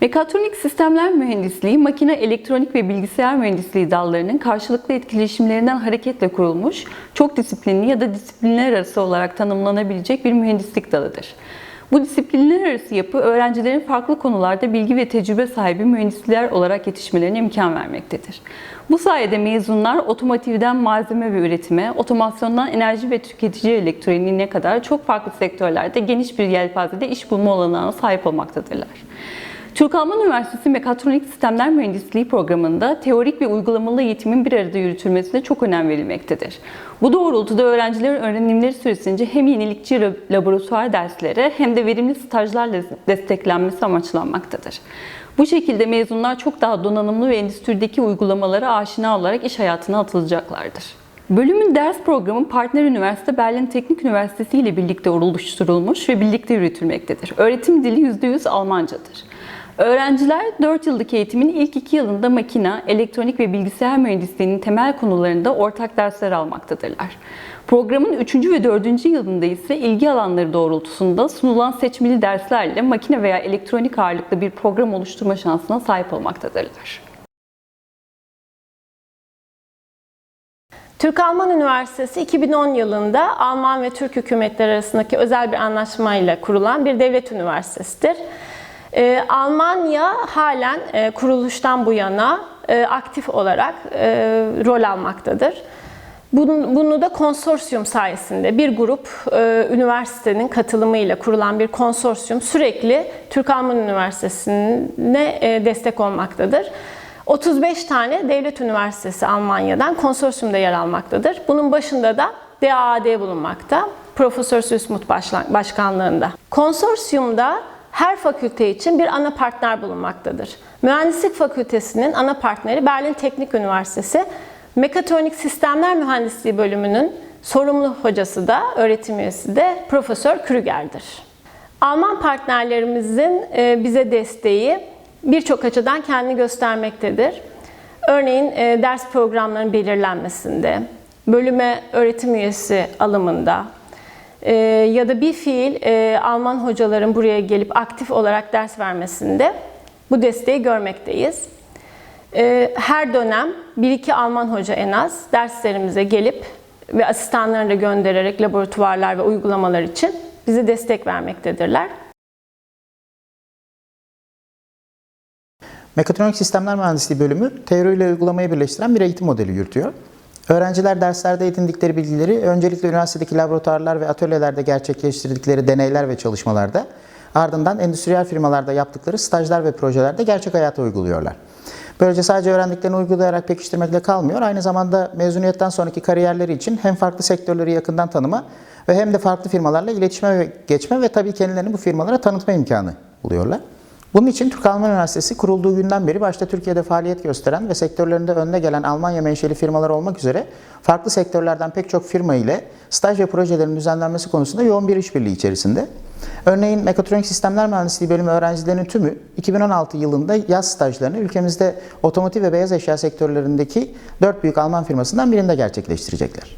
Mekatronik sistemler mühendisliği, makine, elektronik ve bilgisayar mühendisliği dallarının karşılıklı etkileşimlerinden hareketle kurulmuş, çok disiplinli ya da disiplinler arası olarak tanımlanabilecek bir mühendislik dalıdır. Bu disiplinler arası yapı öğrencilerin farklı konularda bilgi ve tecrübe sahibi mühendisler olarak yetişmelerine imkan vermektedir. Bu sayede mezunlar otomotivden malzeme ve üretime, otomasyondan enerji ve tüketici elektroniğine kadar çok farklı sektörlerde geniş bir yelpazede iş bulma olanağına sahip olmaktadırlar. Türk Alman Üniversitesi Mekatronik Sistemler Mühendisliği programında teorik ve uygulamalı eğitimin bir arada yürütülmesine çok önem verilmektedir. Bu doğrultuda öğrencilerin öğrenimleri süresince hem yenilikçi laboratuvar dersleri hem de verimli stajlarla desteklenmesi amaçlanmaktadır. Bu şekilde mezunlar çok daha donanımlı ve endüstrideki uygulamalara aşina olarak iş hayatına atılacaklardır. Bölümün ders programı Partner Üniversite Berlin Teknik Üniversitesi ile birlikte oluşturulmuş ve birlikte yürütülmektedir. Öğretim dili %100 Almancadır. Öğrenciler 4 yıllık eğitimin ilk 2 yılında makina, elektronik ve bilgisayar mühendisliğinin temel konularında ortak dersler almaktadırlar. Programın 3. ve 4. yılında ise ilgi alanları doğrultusunda sunulan seçmeli derslerle makine veya elektronik ağırlıklı bir program oluşturma şansına sahip olmaktadırlar. Türk-Alman Üniversitesi 2010 yılında Alman ve Türk hükümetleri arasındaki özel bir anlaşmayla kurulan bir devlet üniversitesidir. Ee, Almanya halen e, kuruluştan bu yana e, aktif olarak e, rol almaktadır. Bunu da konsorsiyum sayesinde bir grup e, üniversitenin katılımıyla kurulan bir konsorsiyum sürekli Türk-Alman Üniversitesi'ne e, destek olmaktadır. 35 tane devlet üniversitesi Almanya'dan konsorsiyumda yer almaktadır. Bunun başında da DAAD bulunmakta. Profesör Süsmut başkanlığında. Konsorsiyumda her fakülte için bir ana partner bulunmaktadır. Mühendislik Fakültesinin ana partneri Berlin Teknik Üniversitesi, Mekatronik Sistemler Mühendisliği bölümünün sorumlu hocası da, öğretim üyesi de Profesör Krüger'dir. Alman partnerlerimizin e, bize desteği birçok açıdan kendini göstermektedir. Örneğin e, ders programlarının belirlenmesinde, bölüme öğretim üyesi alımında, e, ya da bir fiil e, Alman hocaların buraya gelip aktif olarak ders vermesinde bu desteği görmekteyiz. E, her dönem bir iki Alman hoca en az derslerimize gelip ve asistanlarını da göndererek laboratuvarlar ve uygulamalar için bize destek vermektedirler. Mekatronik Sistemler Mühendisliği bölümü teori ile uygulamayı birleştiren bir eğitim modeli yürütüyor. Öğrenciler derslerde edindikleri bilgileri öncelikle üniversitedeki laboratuvarlar ve atölyelerde gerçekleştirdikleri deneyler ve çalışmalarda ardından endüstriyel firmalarda yaptıkları stajlar ve projelerde gerçek hayata uyguluyorlar. Böylece sadece öğrendiklerini uygulayarak pekiştirmekle kalmıyor, aynı zamanda mezuniyetten sonraki kariyerleri için hem farklı sektörleri yakından tanıma ve hem de farklı firmalarla iletişime geçme ve tabii kendilerini bu firmalara tanıtma imkanı buluyorlar. Bunun için Türk Alman Üniversitesi kurulduğu günden beri başta Türkiye'de faaliyet gösteren ve sektörlerinde önde gelen Almanya menşeli firmalar olmak üzere farklı sektörlerden pek çok firma ile staj ve projelerin düzenlenmesi konusunda yoğun bir işbirliği içerisinde. Örneğin Mekatronik Sistemler Mühendisliği bölümü öğrencilerinin tümü 2016 yılında yaz stajlarını ülkemizde otomotiv ve beyaz eşya sektörlerindeki dört büyük Alman firmasından birinde gerçekleştirecekler.